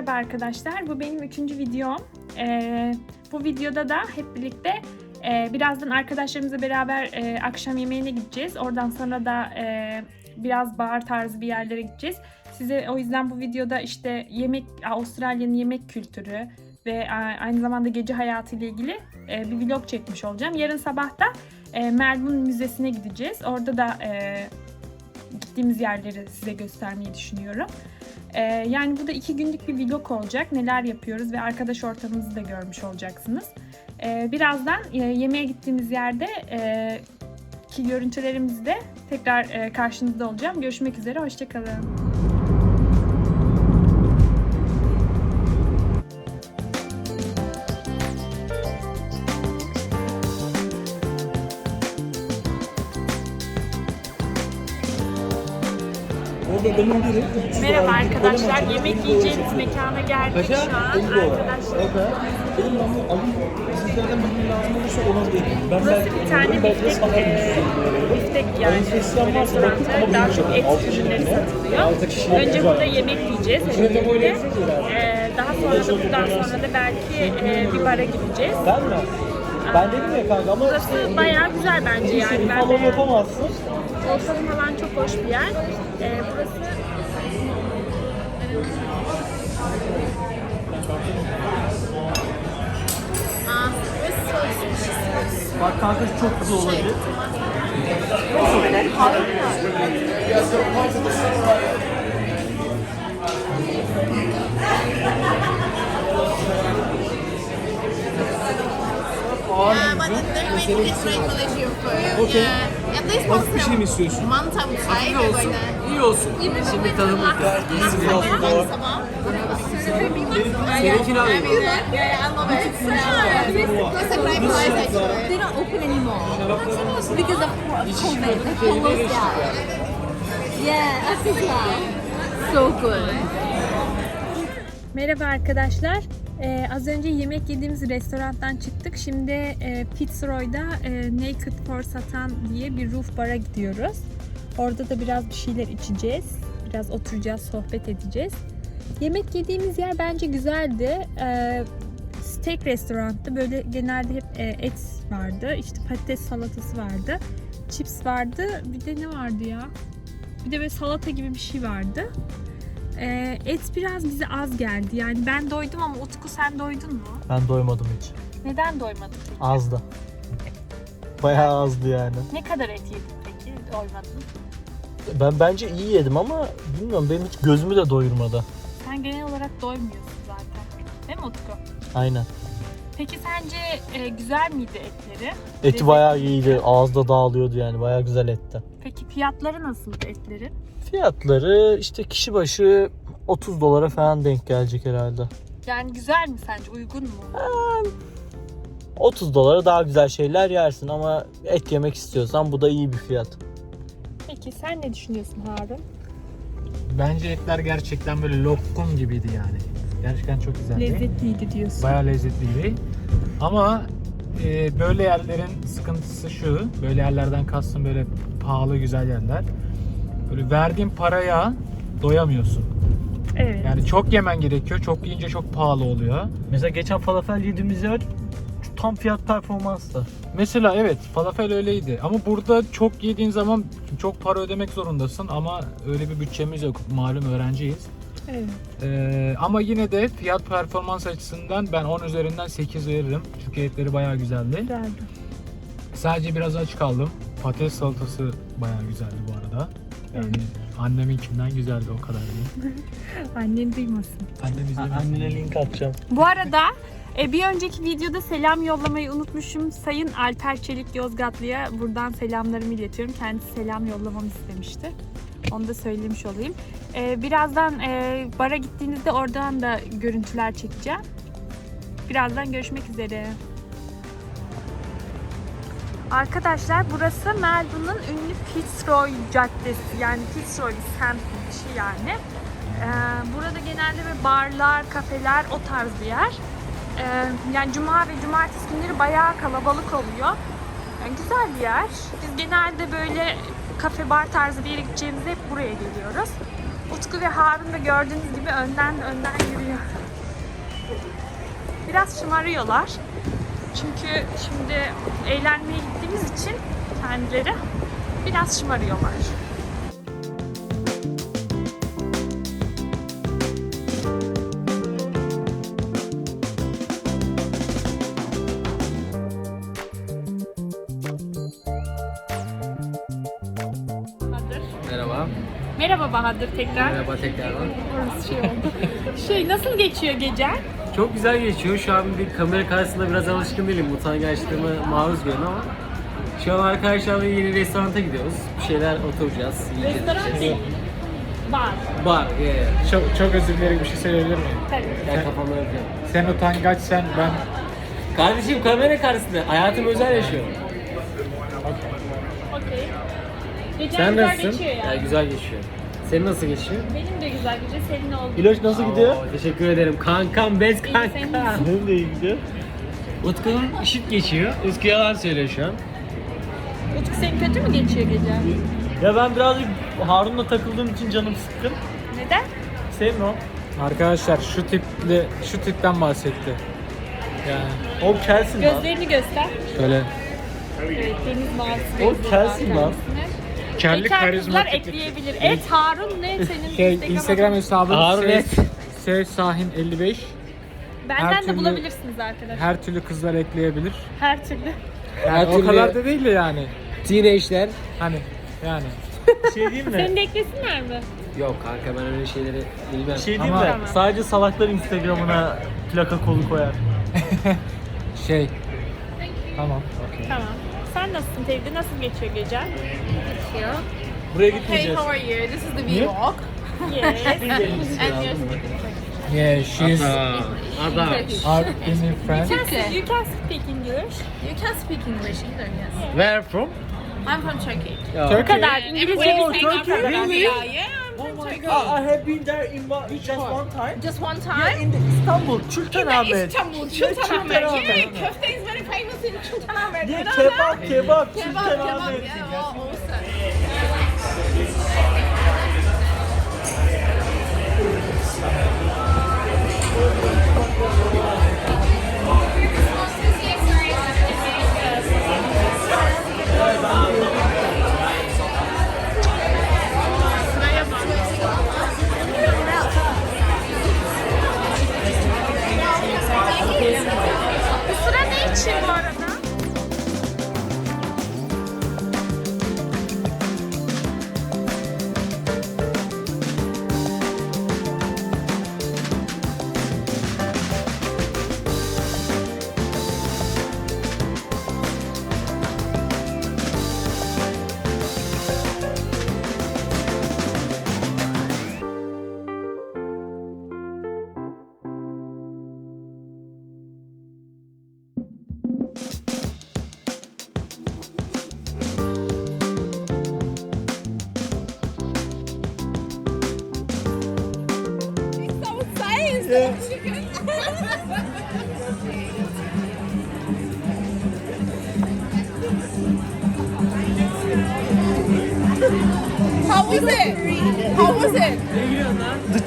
Merhaba arkadaşlar, bu benim üçüncü videom. Ee, bu videoda da hep birlikte e, birazdan arkadaşlarımızla beraber e, akşam yemeğine gideceğiz. Oradan sonra da e, biraz bar tarzı bir yerlere gideceğiz. Size o yüzden bu videoda işte yemek, Avustralya'nın yemek kültürü ve aynı zamanda gece hayatı ile ilgili e, bir vlog çekmiş olacağım. Yarın sabah da e, Melbourne Müzesi'ne gideceğiz. Orada da e, gittiğimiz yerleri size göstermeyi düşünüyorum. Ee, yani bu da iki günlük bir vlog olacak. Neler yapıyoruz ve arkadaş ortamımızı da görmüş olacaksınız. Ee, birazdan e, yemeğe gittiğimiz yerde e, ki görüntülerimizde tekrar e, karşınızda olacağım. Görüşmek üzere, hoşçakalın. Merhaba arkadaşlar, yemek yiyeceğimiz mekana geldik şu an. Arkadaşlar, Benim ben bu alayım. Sizlerden birinin lazım olursa ona veririm. Ben burası bir tane biftek, e, biftek yani restoranda daha çok et ürünleri satılıyor. Önce burada yemek yiyeceğiz hep birlikte. Ee, daha sonra da buradan sonra da belki e, bir bara gideceğiz. Ben mi? Ben dedim ya kanka ama Burası bayağı güzel bence yani. Ben falan yapamazsın. Ortamı falan çok hoş bir yer. Ee, burası Kanka çok güzel olabilir. Yeah, but they're making it great Malaysia food. Okay. Yeah. At least Hafif once bir şey mi istiyorsun? say. We're going there. İyi olsun. Şimdi tadımı Once Yeah, I love it. It's a great place actually. They don't open anymore because of COVID. They closed down. Yeah, Africa. So good. Merhaba arkadaşlar. Ee, az önce yemek yediğimiz restorandan çıktık. Şimdi e, Fitzroy'da e, Naked for Satan diye bir roof bara gidiyoruz. Orada da biraz bir şeyler içeceğiz. Biraz oturacağız, sohbet edeceğiz. Yemek yediğimiz yer bence güzeldi. Ee, steak restoranttı. Böyle genelde hep e, et vardı. İşte patates salatası vardı. Chips vardı. Bir de ne vardı ya? Bir de böyle salata gibi bir şey vardı. Ee, et biraz bize az geldi. Yani ben doydum ama Utku sen doydun mu? Ben doymadım hiç. Neden doymadın peki? Azdı. Bayağı azdı yani. Ne kadar et yedin peki doymadın? Ben bence iyi yedim ama bilmiyorum benim hiç gözümü de doyurmadı. Sen genel olarak doymuyorsun zaten. Değil mi Utku? Aynen. Peki sence e, güzel miydi etleri? Eti bayağı iyiydi. Ağızda dağılıyordu yani. Bayağı güzel etti. Peki fiyatları nasıldı etlerin? Fiyatları işte kişi başı 30 dolara falan denk gelecek herhalde. Yani güzel mi sence? Uygun mu? 30 dolara daha güzel şeyler yersin ama et yemek istiyorsan bu da iyi bir fiyat. Peki sen ne düşünüyorsun Harun? Bence etler gerçekten böyle lokum gibiydi yani. Gerçekten çok güzeldi. Lezzetliydi diyorsun. Bayağı lezzetliydi. Ama e, böyle yerlerin sıkıntısı şu. Böyle yerlerden kastım böyle pahalı güzel yerler. Böyle verdiğin paraya doyamıyorsun. Evet. Yani çok yemen gerekiyor. Çok yiyince çok pahalı oluyor. Mesela geçen falafel yediğimiz yer tam fiyat performanstı. Mesela evet falafel öyleydi. Ama burada çok yediğin zaman çok para ödemek zorundasın. Ama öyle bir bütçemiz yok. Malum öğrenciyiz. evet. Ee, ama yine de fiyat performans açısından ben 10 üzerinden 8 veririm. Çünkü etleri bayağı güzeldi. Güzeldi. Sadece biraz aç kaldım. Patates salatası bayağı güzeldi bu arada. Yani Evet. Anneminkinden güzeldi o kadar değil. Annen duymasın. Annem izlemesin. Annene link atacağım. Bu arada e, bir önceki videoda selam yollamayı unutmuşum. Sayın Alper Çelik Yozgatlı'ya buradan selamlarımı iletiyorum. Kendisi selam yollamamı istemişti. Onu da söylemiş olayım. E, birazdan e, bara gittiğinizde oradan da görüntüler çekeceğim. Birazdan görüşmek üzere. Arkadaşlar burası Melbourne'un ünlü Fitzroy Caddesi. Yani Fitzroy semt şey yani. Ee, burada genelde böyle barlar, kafeler o tarz bir yer. Ee, yani cuma ve cumartesi günleri bayağı kalabalık oluyor. Yani güzel bir yer. Biz genelde böyle kafe bar tarzı bir yere gideceğimizde hep buraya geliyoruz. Utku ve Harun da gördüğünüz gibi önden önden yürüyor. Biraz şımarıyorlar. Çünkü şimdi eğlenmeye gittiğimiz için kendileri biraz şımarıyorlar. Bahadır. Merhaba. Merhaba Bahadır tekrar. Merhaba tekrardan. Orası şey oldu. Şey nasıl geçiyor gece? Çok güzel geçiyor. Şu an bir kamera karşısında biraz alışkın değilim. Utangaçlığıma maruz görüyorum ama şu an arkadaşlarla yeni restoranta gidiyoruz. Bir şeyler oturacağız. yiyeceğiz, Restoran içeceğiz. değil. Bar. Bar. Yeah. Çok, çok özür dilerim bir şey söyleyebilir miyim? Tabii. Gel kafamda yapıyorum. Sen utangaçsen ben Kardeşim kamera karşısında. Hayatımı özel yaşıyorum. Okey. Gece Sen güzel nasılsın? geçiyor Ya, yani. güzel geçiyor. Senin nasıl geçiyor? Benim de güzel gece senin oldu. İloş nasıl gidiyor? Oo, teşekkür ederim. Kankam, best İyi, kanka. senin Benim de iyi gidiyor. Utku'nun işit geçiyor. Utku yalan söylüyor şu an. Utku senin kötü mü geçiyor gece? Ya ben birazcık Harun'la takıldığım için canım sıkkın. Neden? O. arkadaşlar şu tipli şu tipten bahsetti. Yani O kelsin lan. Gözlerini göster. şöyle Evet, deniz mavisi O var kelsin lan. kendisine. Kelli Bekar kızlar karizmatik. ekleyebilir. Et Harun ne senin Şey, Instagram hesabı Harun sev, et. sev sahin 55. Benden her de türlü- bulabilirsiniz arkadaşlar. Her türlü kızlar ekleyebilir. Her türlü. Yani o türlü- kadar da değil de yani. Teenage'ler. Hani yani. Bir şey diyeyim mi? Seni de eklesinler mi? Yok kanka ben öyle şeyleri bilmem. Bir şey diyeyim Ama- mi? Sadece salaklar Instagram'ına plaka kolu koyar. Şey. Tamam. Tamam. Sen nasılsın Tevdi? Nasıl geçiyor gece? Buraya Hey, gitmeyeceğiz. how are you? This is the vlog. Yes. And you're Yeah, she's Ada. our in friend. you, can, you can speak English. You can speak English either, yes. Where from? I'm from Turkey. Bu kadar. İngilizce Oh, bildiğin Turkey, kadar. really? Yeah, yeah, I'm from Turkey. I have been there in just one time. Just one time. In Istanbul, Sultanahmet. Istanbul, Sultanahmet. Sultanahmet. Yeah, köfte is very famous in Sultanahmet. Yeah, You know that? kebab, kebab, Kebab, kebab. Sultanahmet. Yeah, well, awesome.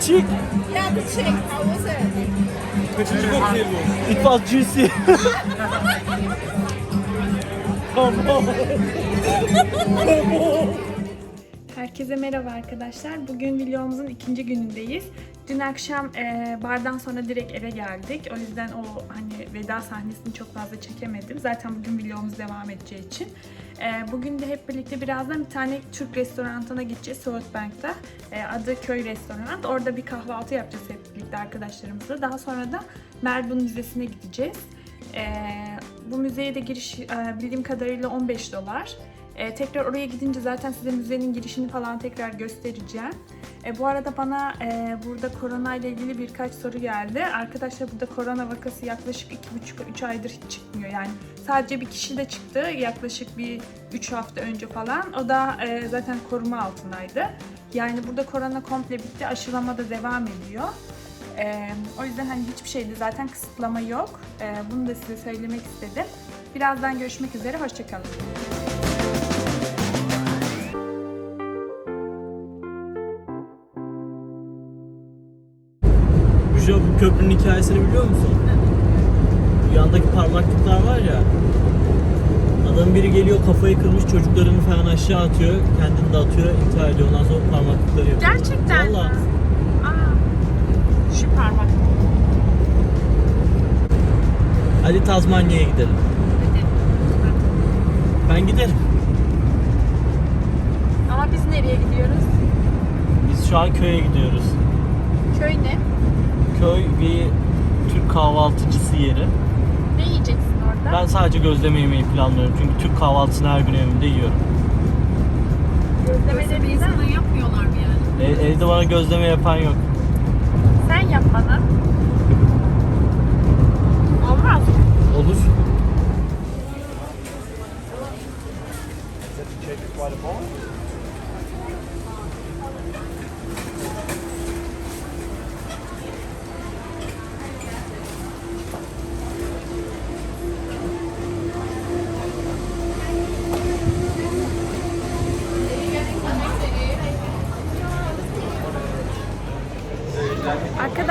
Chick, Yeah, the chick. How was it? it was juicy. Come on. Herkese merhaba arkadaşlar. Bugün videomuzun ikinci günündeyiz. Dün akşam e, bardan sonra direkt eve geldik. O yüzden o hani veda sahnesini çok fazla çekemedim. Zaten bugün videomuz devam edeceği için. E, bugün de hep birlikte birazdan bir tane Türk restoranına gideceğiz Southbank'ta. E, adı Köy Restoran. Orada bir kahvaltı yapacağız hep birlikte arkadaşlarımızla. Daha sonra da Melbourne Müzesi'ne gideceğiz. E, bu müzeye de giriş e, bildiğim kadarıyla 15 dolar. E, tekrar oraya gidince zaten size müzenin girişini falan tekrar göstereceğim. E, bu arada bana e, burada korona ile ilgili birkaç soru geldi. Arkadaşlar burada korona vakası yaklaşık 2,5-3 aydır hiç çıkmıyor. Yani sadece bir kişi de çıktı yaklaşık bir 3 hafta önce falan. O da e, zaten koruma altındaydı. Yani burada korona komple bitti. Aşılama da devam ediyor. E, o yüzden hani hiçbir şeyde zaten kısıtlama yok. E, bunu da size söylemek istedim. Birazdan görüşmek üzere. Hoşçakalın. Köprünün hikayesini biliyor musun? Bu yandaki parmaklıklar var ya. Adam biri geliyor kafayı kırmış çocuklarını falan aşağı atıyor. Kendini de atıyor intihar ediyor. Ondan sonra parmaklıkları yapıyor. Gerçekten mi? Valla. Aa, şu parmak. Hadi Tazmanya'ya gidelim. Ben giderim. Ama biz nereye gidiyoruz? Biz şu an köye gidiyoruz. Köy ne? Köy bir Türk kahvaltıcısı yeri. Ne yiyeceksin orada? Ben sadece gözleme yemeyi planlıyorum. Çünkü Türk kahvaltısını her gün evimde yiyorum. Gözlemeleri Sana yapmıyorlar mı yani? E- evde bana gözleme yapan yok. sen yap bana. Olmaz. Olur.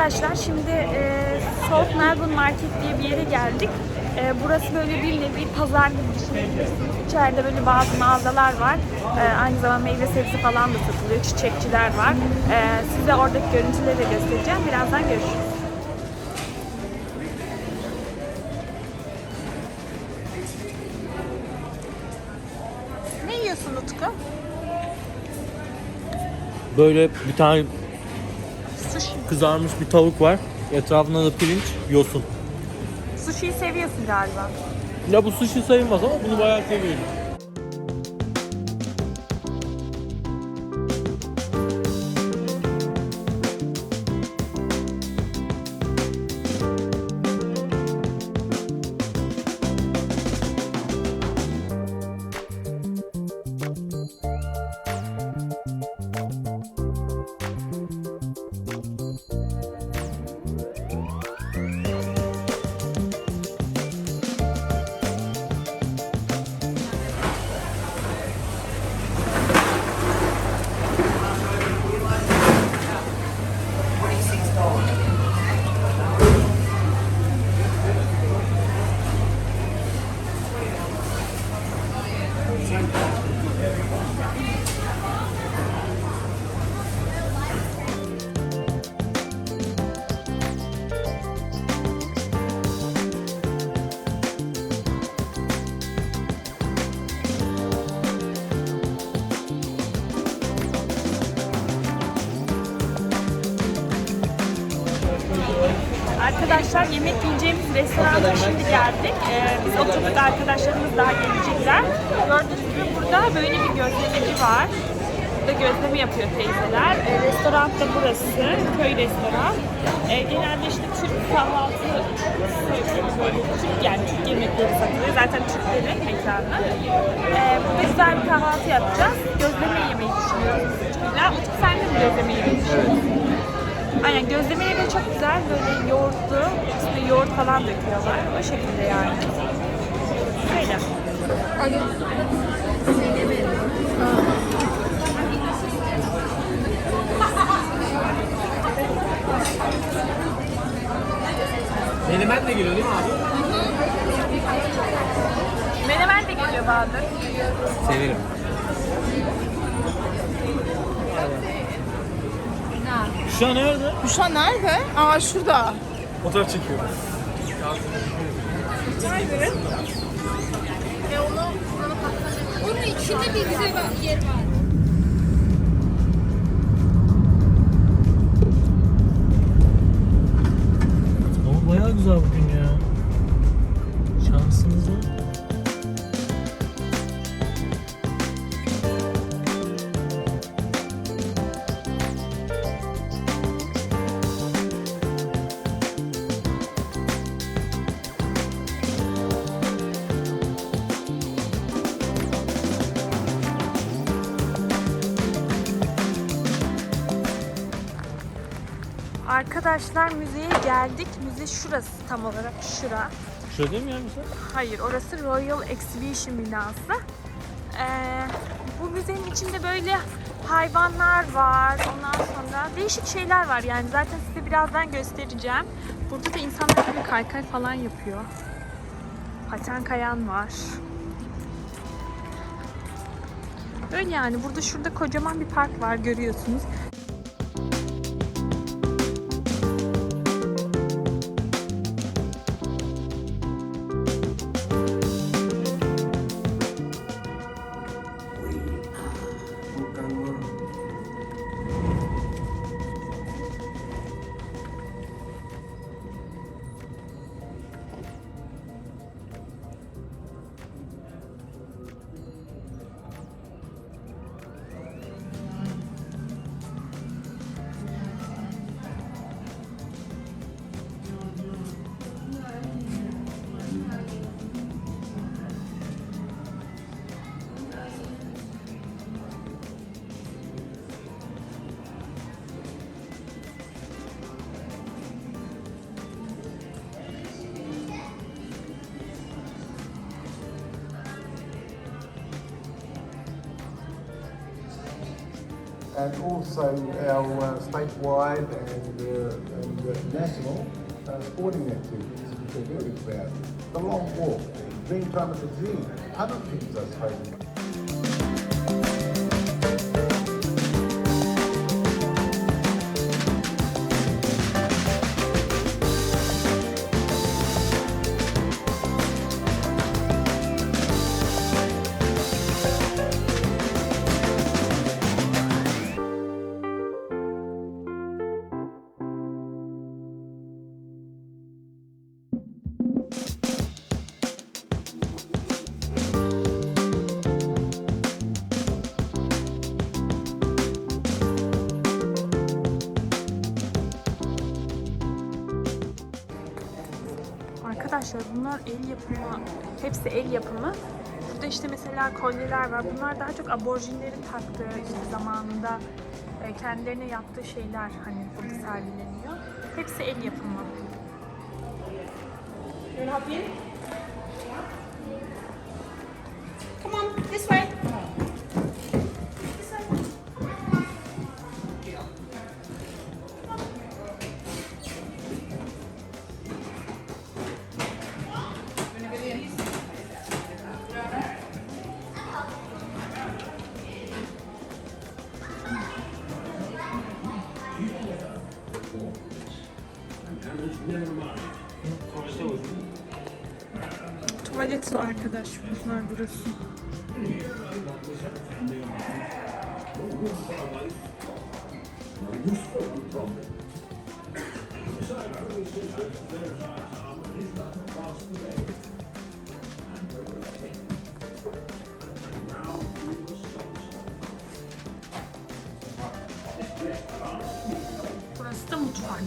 Arkadaşlar şimdi e, South Melbourne Market diye bir yere geldik. E, burası böyle bir nevi pazar gibi düşünebilirsiniz. İçeride böyle bazı mağazalar var. E, aynı zamanda meyve sebze falan da satılıyor. Çiçekçiler var. E, size oradaki görüntüleri de göstereceğim. Birazdan görüşürüz. Ne yiyorsun Utku? Böyle bir tane Sushi. kızarmış bir tavuk var. Etrafında da pirinç, yosun. Sushi'yi seviyorsun galiba. Ya bu sushi sayılmaz ama bunu bayağı seviyorum. Restorana şimdi geldik. Ee, biz oturduk arkadaşlarımız daha gelecekler. Gördüğünüz gibi burada böyle bir gözlemeci var. Burada gözleme yapıyor teyzeler. Ee, restoran da burası. Köy restoran. Ee, genelde işte Türk kahvaltı böyle Türk yani Türk yemekleri satılıyor. Zaten Türklerin mekanı. Ee, burada güzel bir kahvaltı yapacağız. Gözleme yemeyi düşünüyoruz. Utku sen de mi gözleme yemeyi düşünüyorsun? Aynen gözlemeleri de çok güzel böyle yoğurtlu, üstüne yoğurt falan döküyorlar. O şekilde yani. Böyle. Menemen de geliyor değil mi abi? Menemen de geliyor Bahadır. Severim. Şu an nerede? Şu an nerede? Aa şurada. Fotoğraf çekiyor. Onun içinde bir güzel bir yer var. Ama bayağı güzel bugün Arkadaşlar müzeye geldik. Müze şurası tam olarak şura. Şurada değil mi ya mesela? Hayır orası Royal Exhibition binası. Ee, Bu müzenin içinde böyle hayvanlar var. Ondan sonra değişik şeyler var yani. Zaten size birazdan göstereceğim. Burada da insanlar böyle kaykay falan yapıyor. Paten kayan var. Öyle yani. Burada şurada kocaman bir park var görüyorsunuz. And also our uh, statewide and, uh, and uh, national uh, sporting activities, which are very proud. The long walk, Dreamtime at the Dream, other things I suppose. Bunlar el yapımı, hepsi el yapımı. Burada işte mesela kolyeler var. Bunlar daha çok aborjinlerin taktığı işte zamanında e, kendilerine yaptığı şeyler hani burada sergileniyor. Hepsi el yapımı. Come Tuvalet su arkadaş. Bunlar burası. Burası da mutfak.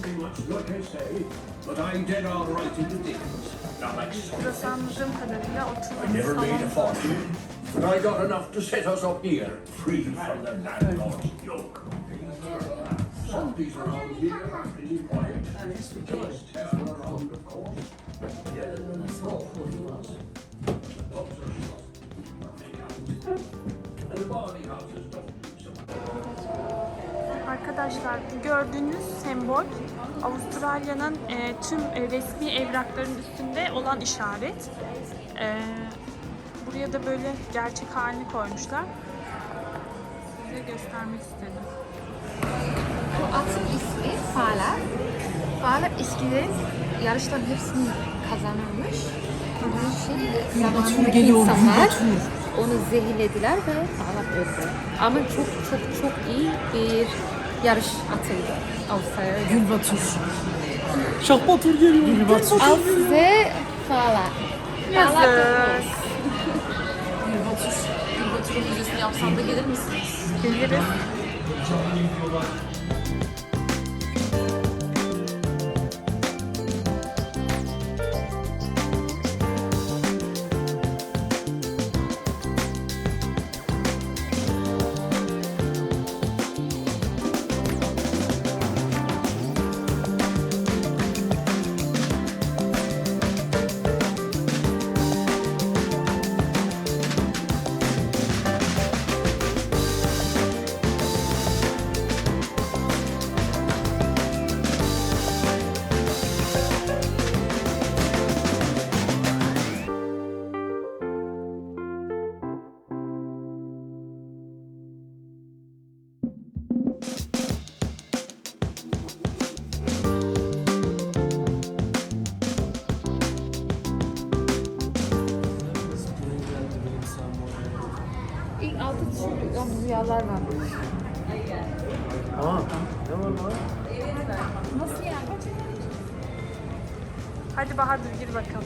All. Burası anladığım kadarıyla oturma Never made a salonu. fortune, but I got enough to set us up here, free from the landlord's yoke. Some people around here pretty quiet. Just tell around, of course. Yeah, that's do so much. Arkadaşlar gördüğünüz sembol Avustralya'nın e, tüm e, resmi evrakların üstünde olan işaret. E, buraya da böyle gerçek halini koymuşlar. Size göstermek istedim. Bu atın ismi Fala. Fala eskilerin yarışların hepsini kazanırmış. Şey, zamanındaki insanlar onu zehirlediler ve Fala öldü. Ama çok çok çok iyi bir yarış atıydı Avustralya'da. Gülbatur. Şahbatur geliyor. Al size Fala. Fala kızımız. Gülbatur'un müzesini yapsam da gelir misiniz? Geliriz. Rüyalar var. Aa, ne var lan? Nasıl yani? Hadi Bahadır gir bakalım.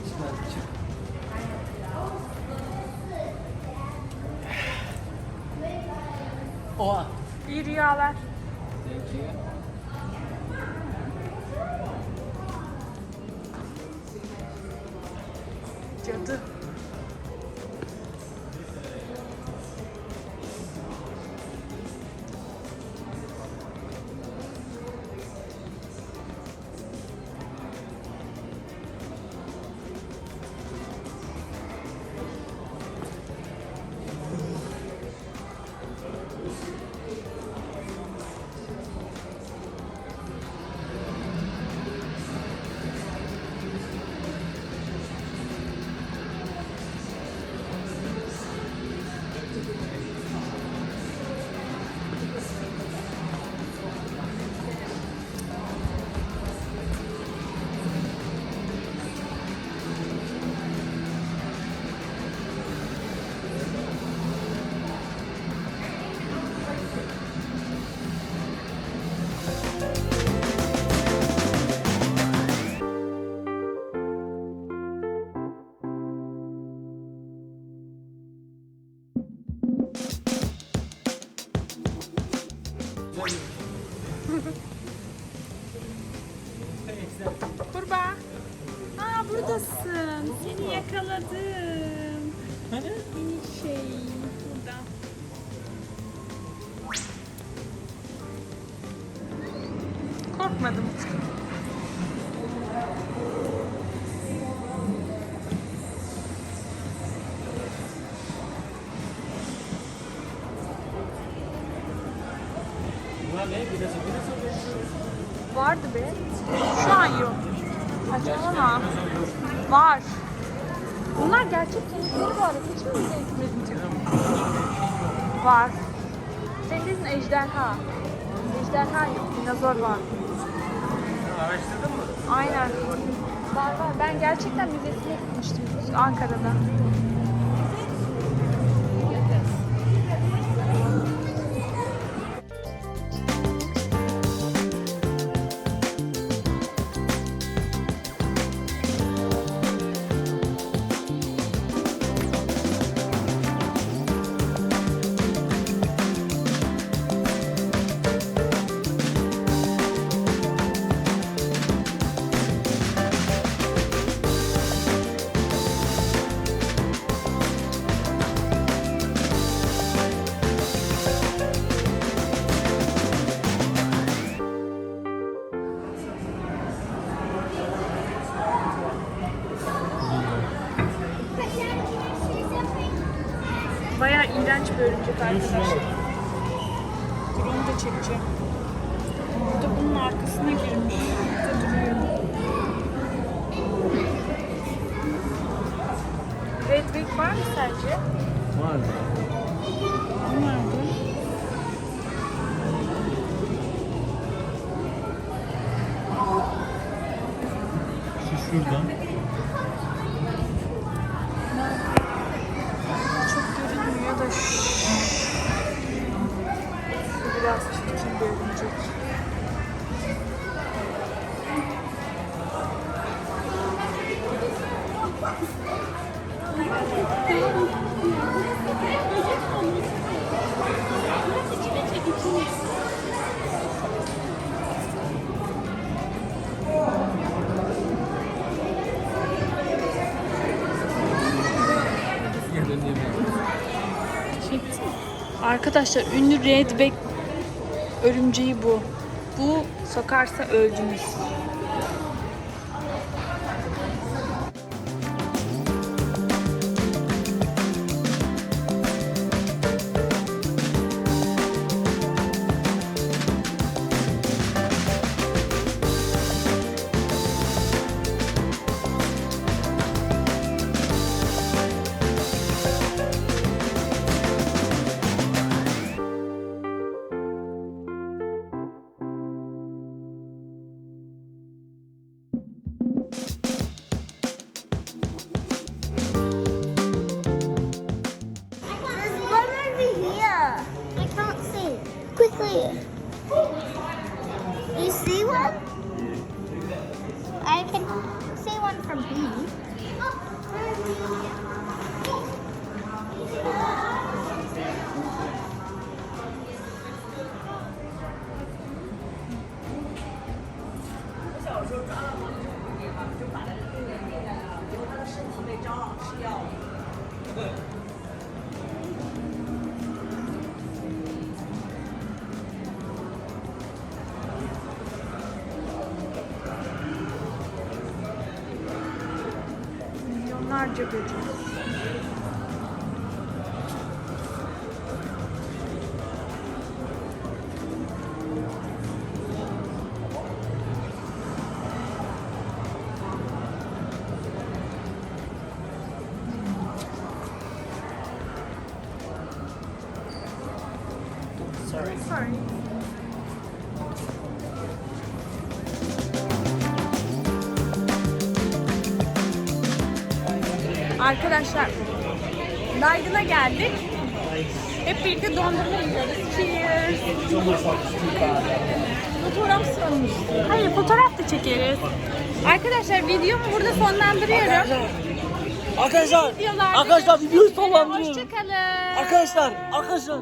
Oha. İyi rüyalar. Kurbağa. Aa buradasın. Seni yakaladım. Hani? Minik şey. Burada. Korkmadım. Var. Senin dediğin ejderha. Ejderha yok. Dinozor var. Araştırdın mı? Aynen. Var var. Ben gerçekten müzesine gitmiştim Ankara'da. Bayağı iğrenç bir örümcek arkadaşlar. Dur onu da çekeceğim. Burada bunun arkasına girmiş. Burada duruyor. Red Wing var mı sence? Var. Nerede? Arkadaşlar ünlü redback örümceği bu. Bu sokarsa öldünüz. You see one? I can see one from here. প্রচুর Arkadaşlar, Naydın'a geldik. Hep birlikte dondurma yiyoruz. Cheers. Fotoğraf sormuş. Hayır, fotoğraf da çekeriz. Arkadaşlar videomu burada sonlandırıyorum. Arkadaşlar, Videolarda arkadaşlar videoyu görüşmek üzere. sonlandırıyorum. Hoşçakalın. Arkadaşlar, arkadaşlar